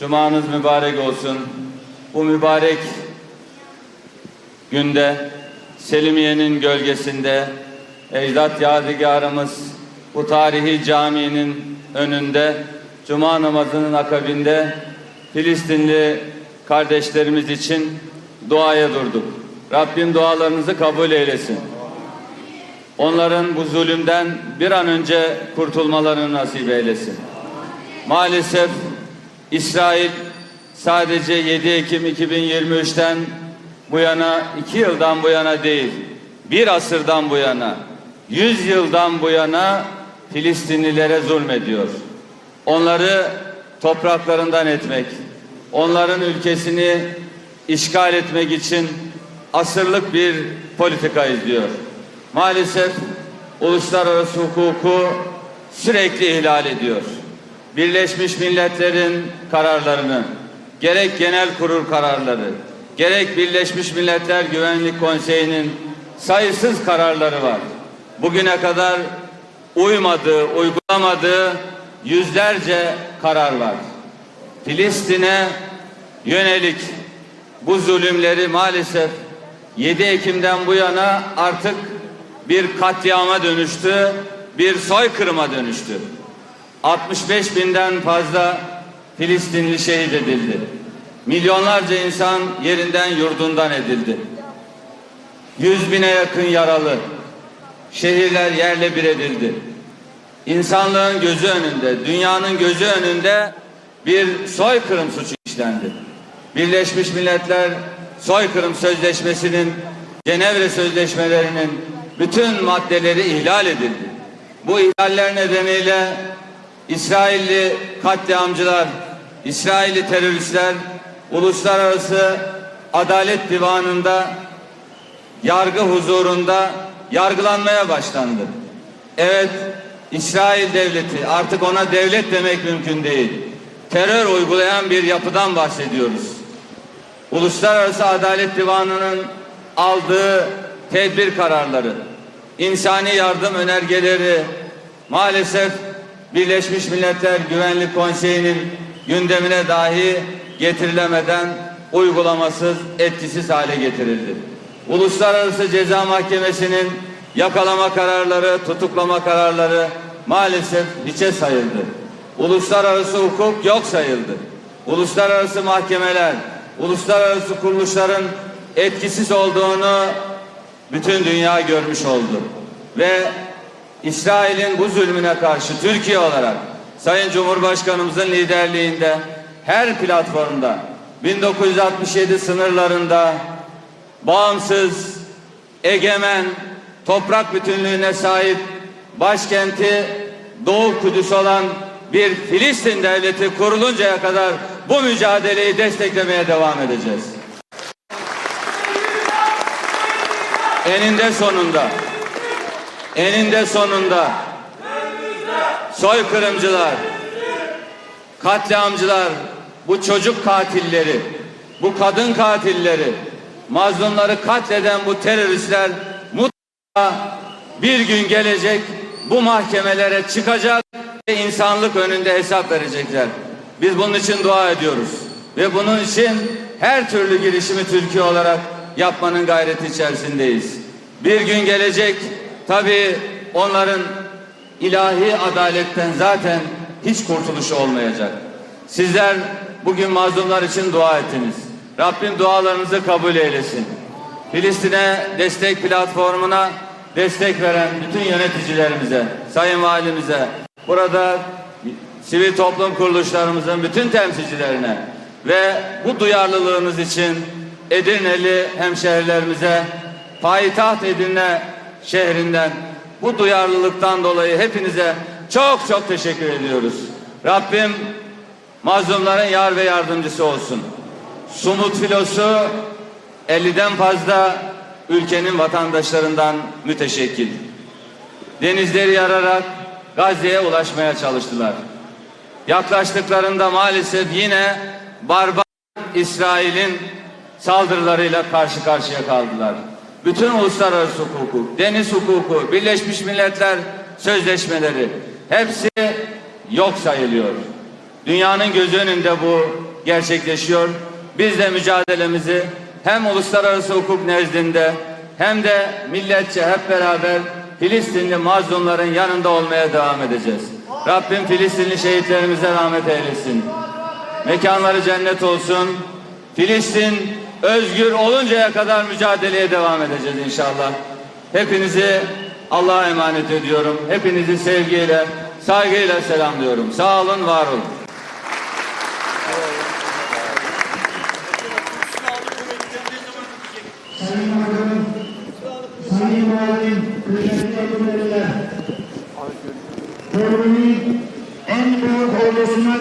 Cumanız mübarek olsun. Bu mübarek günde Selimiye'nin gölgesinde ecdat yadigarımız bu tarihi caminin önünde Cuma namazının akabinde Filistinli kardeşlerimiz için duaya durduk. Rabbim dualarınızı kabul eylesin. Onların bu zulümden bir an önce kurtulmalarını nasip eylesin. Maalesef İsrail sadece 7 Ekim 2023'ten bu yana, iki yıldan bu yana değil, bir asırdan bu yana, yüz yıldan bu yana Filistinlilere zulmediyor. Onları topraklarından etmek, onların ülkesini işgal etmek için asırlık bir politika izliyor. Maalesef uluslararası hukuku sürekli ihlal ediyor. Birleşmiş Milletler'in kararlarını, gerek genel kurul kararları, gerek Birleşmiş Milletler Güvenlik Konseyi'nin sayısız kararları var. Bugüne kadar uymadığı, uygulamadığı yüzlerce karar var. Filistin'e yönelik bu zulümleri maalesef 7 Ekim'den bu yana artık bir katliama dönüştü, bir soykırıma dönüştü. 65 binden fazla Filistinli şehit edildi. Milyonlarca insan yerinden yurdundan edildi. Yüz bine yakın yaralı. Şehirler yerle bir edildi. İnsanlığın gözü önünde, dünyanın gözü önünde bir soykırım suçu işlendi. Birleşmiş Milletler Soykırım Sözleşmesi'nin Cenevre Sözleşmelerinin bütün maddeleri ihlal edildi. Bu ihlaller nedeniyle İsrailli katliamcılar, İsrailli teröristler uluslararası adalet divanında yargı huzurunda yargılanmaya başlandı. Evet, İsrail devleti artık ona devlet demek mümkün değil. Terör uygulayan bir yapıdan bahsediyoruz. Uluslararası Adalet Divanı'nın aldığı tedbir kararları, insani yardım önergeleri maalesef Birleşmiş Milletler Güvenlik Konseyi'nin gündemine dahi getirilemeden uygulamasız, etkisiz hale getirildi. Uluslararası Ceza Mahkemesi'nin yakalama kararları, tutuklama kararları maalesef hiçe sayıldı. Uluslararası hukuk yok sayıldı. Uluslararası mahkemeler, uluslararası kuruluşların etkisiz olduğunu bütün dünya görmüş oldu. Ve İsrail'in bu zulmüne karşı Türkiye olarak Sayın Cumhurbaşkanımızın liderliğinde her platformda 1967 sınırlarında bağımsız, egemen, toprak bütünlüğüne sahip başkenti Doğu Kudüs olan bir Filistin devleti kuruluncaya kadar bu mücadeleyi desteklemeye devam edeceğiz. Eninde sonunda eninde sonunda soykırımcılar, katliamcılar, bu çocuk katilleri, bu kadın katilleri, mazlumları katleden bu teröristler mutlaka bir gün gelecek bu mahkemelere çıkacak ve insanlık önünde hesap verecekler. Biz bunun için dua ediyoruz. Ve bunun için her türlü girişimi Türkiye olarak yapmanın gayreti içerisindeyiz. Bir gün gelecek tabii onların ilahi adaletten zaten hiç kurtuluşu olmayacak. Sizler bugün mazlumlar için dua ettiniz. Rabbim dualarınızı kabul eylesin. Filistin'e destek platformuna destek veren bütün yöneticilerimize, sayın valimize, burada sivil toplum kuruluşlarımızın bütün temsilcilerine ve bu duyarlılığınız için Edirneli hemşehrilerimize, payitaht Edirne şehrinden bu duyarlılıktan dolayı hepinize çok çok teşekkür ediyoruz. Rabbim mazlumların yar ve yardımcısı olsun. Sumut filosu 50'den fazla ülkenin vatandaşlarından müteşekkil. Denizleri yararak Gazze'ye ulaşmaya çalıştılar. Yaklaştıklarında maalesef yine barbar İsrail'in saldırılarıyla karşı karşıya kaldılar. Bütün uluslararası hukuku, deniz hukuku, Birleşmiş Milletler sözleşmeleri hepsi yok sayılıyor. Dünyanın göz önünde bu gerçekleşiyor. Biz de mücadelemizi hem uluslararası hukuk nezdinde hem de milletçe hep beraber Filistinli mazlumların yanında olmaya devam edeceğiz. Rabbim Filistinli şehitlerimize rahmet eylesin. Mekanları cennet olsun. Filistin özgür oluncaya kadar mücadeleye devam edeceğiz inşallah. Hepinizi Allah'a emanet ediyorum. Hepinizi sevgiyle, saygıyla selamlıyorum. Sağ olun, var olun. Sayın Bakanım, Sayın Valim, kıymetli Torunun en büyük ordusuna